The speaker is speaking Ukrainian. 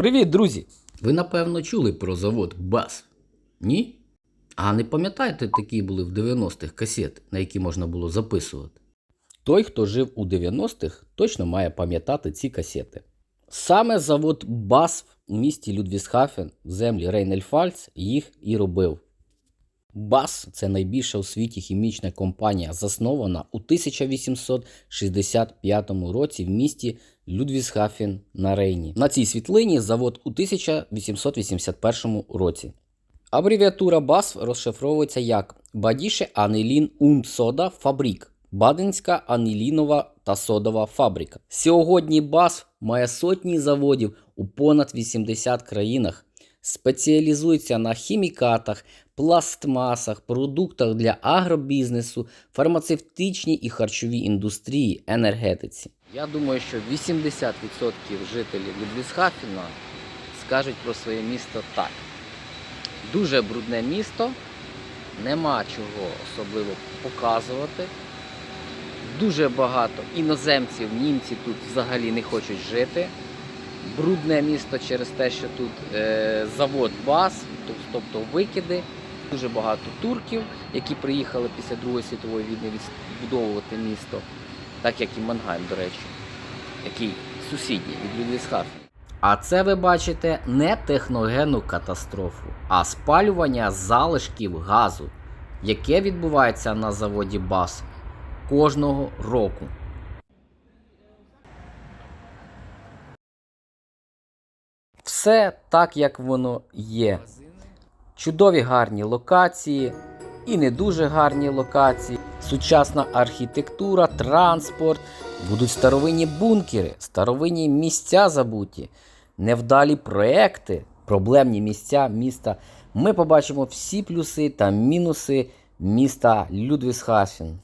Привіт, друзі! Ви напевно чули про завод БАС? Ні? А не пам'ятаєте, такі були в 90-х касети, на які можна було записувати? Той, хто жив у 90-х, точно має пам'ятати ці касети. Саме завод БАС у місті Людвісхафен в землі Рейнельфальц їх і робив. БАС це найбільша у світі хімічна компанія, заснована у 1865 році в місті Людвісхафен на Рейні. На цій світлині завод у 1881 році. Абревіатура БАС розшифровується як Бадіше Анилін und Сода Фабрик. Баденська анілінова та содова фабрика. Сьогодні БАС має сотні заводів у понад 80 країнах, спеціалізується на хімікатах, пластмасах, продуктах для агробізнесу, фармацевтичній і харчовій індустрії, енергетиці. Я думаю, що 80% жителів Людвісхафена скажуть про своє місто так. Дуже брудне місто, нема чого особливо показувати. Дуже багато іноземців, німці тут взагалі не хочуть жити. Брудне місто через те, що тут е, завод БАС, тобто викиди. Дуже багато турків, які приїхали після Другої світової війни відбудовувати місто, так як і Мангайм, до речі, який сусідній від Людвісхафена. А це ви бачите не техногенну катастрофу, а спалювання залишків газу, яке відбувається на заводі БАС кожного року. Все так, як воно є. Чудові гарні локації і не дуже гарні локації, сучасна архітектура, транспорт, будуть старовинні бункери, старовинні місця забуті, невдалі проекти, проблемні місця міста. Ми побачимо всі плюси та мінуси міста Людвісхафен.